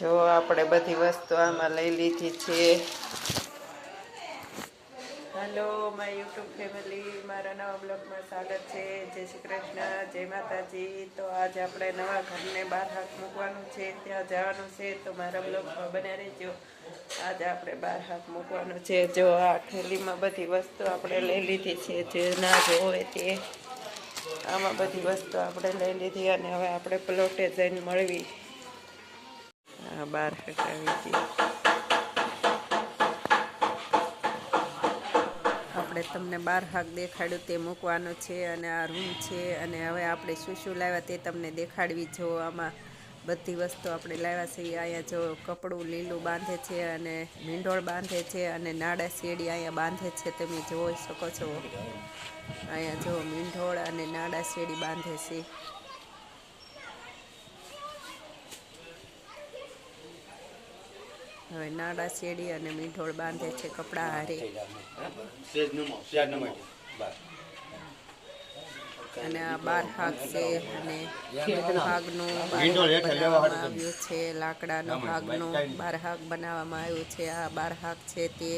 જો આપણે બધી વસ્તુ આમાં લઈ લીધી છે. હેલો માય યુટ્યુબ ફેમિલી મારા નવા બ્લોગમાં સ્વાગત છે. જય શ્રી કૃષ્ણ, જય માતાજી. તો આજે આપણે નવા ઘરને બહાર હાથ મૂકવાનું છે, ત્યાં જવાનું છે. તો મારા બ્લોગમાં બન્યા રહેજો. આજે આપણે બહાર હાથ મૂકવાનું છે. જો આ થેલીમાં બધી વસ્તુ આપણે લઈ લીધી છે. જે ના જોવે તે. આમાં બધી વસ્તુ આપણે લઈ લીધી અને હવે આપણે પ્લોટે જઈને મળવી. આ બહાર આપણે તમને બાર હાક દેખાડ્યું તે મૂકવાનો છે અને આ રૂમ છે અને હવે આપણે શું શું લાવ્યા તે તમને દેખાડવી જો આમાં બધી વસ્તુ આપણે લાવ્યા છે. અહીંયા જો કપડું લીલું બાંધે છે અને મીંઢોળ બાંધે છે અને નાડા શેડી અહીંયા બાંધે છે તમે જોઈ શકો છો. અહીંયા જો મીંઢોળ અને નાડા શેડી બાંધે છે. હવે નાડા શેડી અને મીંઢોળ બાંધે છે કપડા હારે. અને આ બાર હાક છે અને ભાગનું બનાવવામાં હાટુ છે લાકડાનો ભાગનું બાર હાક બનાવવામાં આવ્યું છે. આ બાર હાક છે તે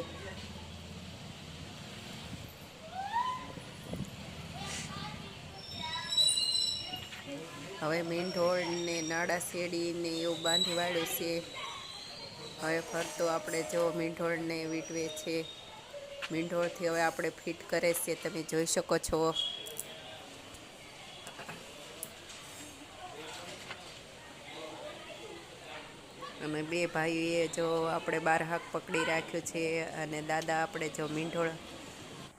હવે મીંઢોળ ને નાડા શેડી ને એવું બાંધી વાળ્યું છે. હવે ફરતો આપણે જો મીંઢોળને વીટવે છે. મીંઢોળથી હવે આપણે ફિટ કરે છે, તમે જોઈ શકો છો. અમે બે ભાઈઓએ જો આપણે બાર હાક પકડી રાખ્યું છે અને દાદા આપણે જો મીંઢોળ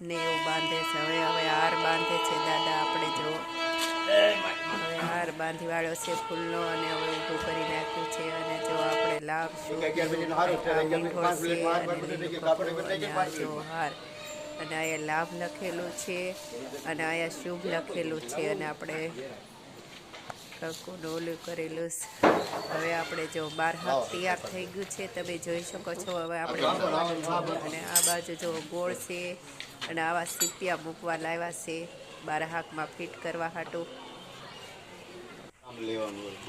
ને એવું બાંધે છે. હવે હવે હાર બાંધે છે દાદા આપણે જો. હાર બાંધી વાળ્યો છે ફૂલનો અને ઊભું કરી નાખ્યું છે અને જો આપણે લાવશું જો હાર. અને અહીંયા લાભ લખેલું છે અને અહીંયા શુભ લખેલું છે અને આપણે કંકુનું ઓલું કરેલું હવે આપણે જો બાર હાથ તૈયાર થઈ ગયું છે તમે જોઈ શકો છો. હવે આપણે અને આ બાજુ જો ગોળ છે અને આવા સીપિયા મૂકવા લાવ્યા છે. બાર હાકમાં ફિટ કરવા હાટું.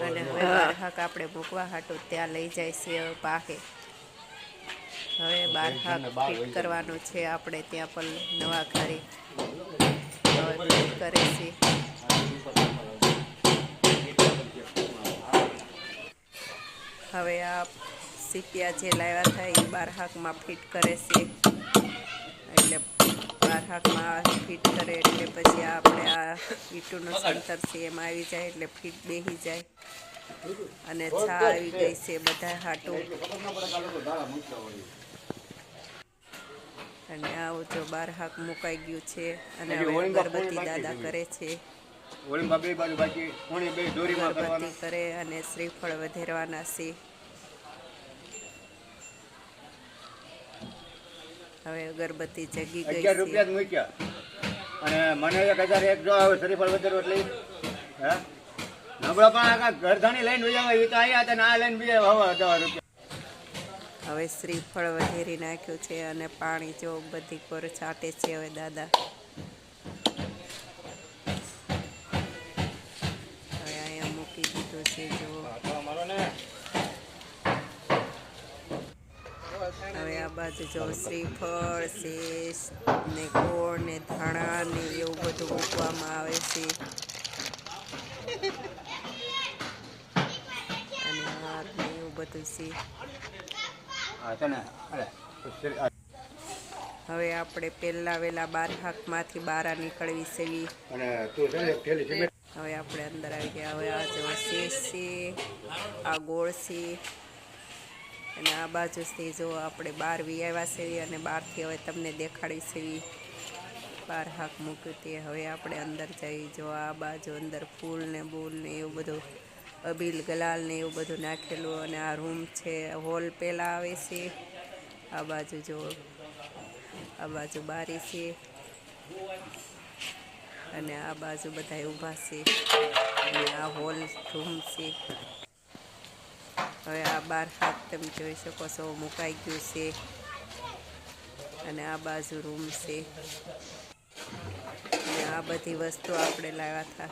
અને હવે બાર હાક આપણે મૂકવા હાટું ત્યાં લઈ જાય છે પાકે હવે બાર હાક ફિટ કરવાનું છે આપણે ત્યાં પણ નવા ઘરે. હવે ફિટ કરે છે. હવે આ સીપિયા જે લાવ્યા હતા એ બાર હાકમાં ફિટ કરે છે. બાર ફીટ કરે એટલે પછી આપણે આ ઈટુનું સંતર છે એમાં આવી જાય એટલે ફીટ બેસી જાય. અને છા આવી ગઈ છે બધા હાટું. અને આવું જો બાર હાક મુકાઈ ગયું છે અને હવે અગરબત્તી દાદા કરે છે. અગરબત્તી કરે અને શ્રીફળ વધેરવાના છે. હવે અગરબત્તી જગી ગઈ અગિયાર રૂપિયા જ મૂક્યા. અને મને એક હજાર એક જો આવે શરીફળ વધારો એટલે હે? નબળા પણ આ ઘરધાણી લઈને ઉજાવા એ તો અહીંયા હતા ના આ લઈને બીજા હવા દવા રૂપિયા. હવે શ્રીફળ વધેરી નાખ્યું છે અને પાણી જો બધી પર છાંટે છે હવે દાદા હવે અહીંયા મૂકી દીધું છે જો હવે આ બાજુ જો શ્રીફળ શેષ ને ગોળ ને ધાણા ને એવું બધું મૂકવામાં આવે છે. અને હાથ ને એવું બધું છે. હવે આપણે પહેલા વેલા બાર હાકમાંથી બહાર નીકળવી સેવી હવે આપણે અંદર આવી ગયા. હવે આ જો શેષ છે આ ગોળ છે. અને આ બાજુથી જો આપણે બહાર વી આવ્યા સેવી અને બહારથી હવે તમને દેખાડી સેવી બહાર હાક મૂક્યું તે હવે આપણે અંદર જઈ જો આ બાજુ અંદર ફૂલ ને બૂલ ને એવું બધું, અબીલ ગલાલ ને એવું બધું નાખેલું અને આ રૂમ છે, હોલ પહેલાં આવે છે. આ બાજુ જો, આ બાજુ બારી છે. અને આ બાજુ બધા ઊભા છે. અને આ હોલ રૂમ છે. હવે આ બાર હાથ તમે જોઈ શકો છો, મુકાઈ ગયું છે અને આ બાજુ રૂમ છે. અને આ બધી વસ્તુ આપણે લાવ્યા હતા.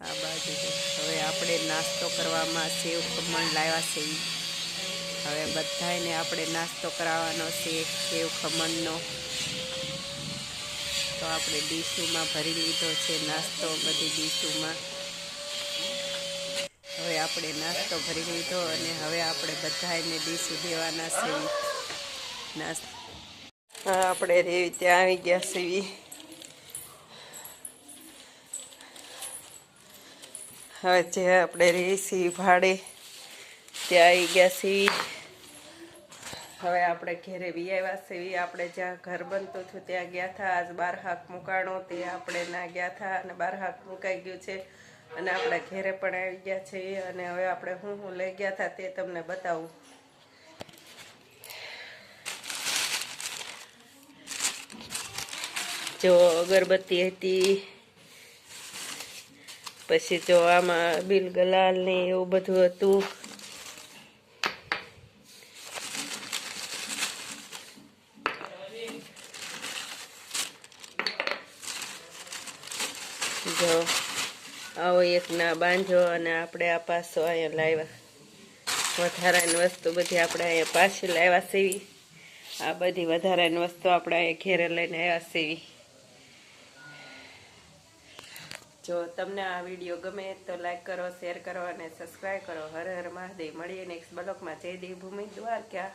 આ બાજુ હવે આપણે નાસ્તો કરવામાં સેવ ખમણ લાવ્યા છે. હવે બધાને આપણે નાસ્તો કરાવવાનો છે, સેવ ખમણનો. તો આપણે ડીશુમાં ભરી લીધો છે નાસ્તો, બધી ડીશુમાં. હવે આપણે નાસ્તો ભરી લીધો અને હવે આપણે બધાને ડીશુ દેવાના છે નાસ્તો. આપણે રેવી ત્યાં આવી ગયા છીએ. હવે જે આપણે છીએ ભાડે, ત્યાં આવી ગયા છીએ. હવે આપણે ઘેરે વી આવ્યા છીએ. આપણે જ્યાં ઘર બનતું હતું ત્યાં ગયા હતા આજ બાર હાક મુકાણો તે આપણે ના ગયા હતા અને બાર હાક મુકાઈ ગયું છે. અને આપણે ઘેરે પણ આવી ગયા છે અને હવે આપણે હું હું લઈ ગયા હતા તે તમને બતાવું. જો અગરબત્તી હતી, પછી જો આમાં બિલ ગલાલ ને એવું બધું હતું. જો આવો એક ના બાંધો અને આપણે આ પાસો અહીંયા લાવ્યા. વધારાની વસ્તુ બધી આપણે અહીંયા પાછી લાવ્યા સીવી. આ બધી વધારાની વસ્તુ આપણે અહીંયા ઘેરે લઈને આવ્યા સીવી. જો તમને આ વીડિયો ગમે તો લાઈક કરો શેર કરો અને સબસ્ક્રાઈબ કરો. હર હર મહાદેવ. મળીએ નેક્સ્ટ બ્લોકમાં જય દેવભૂમિ દ્વારકા.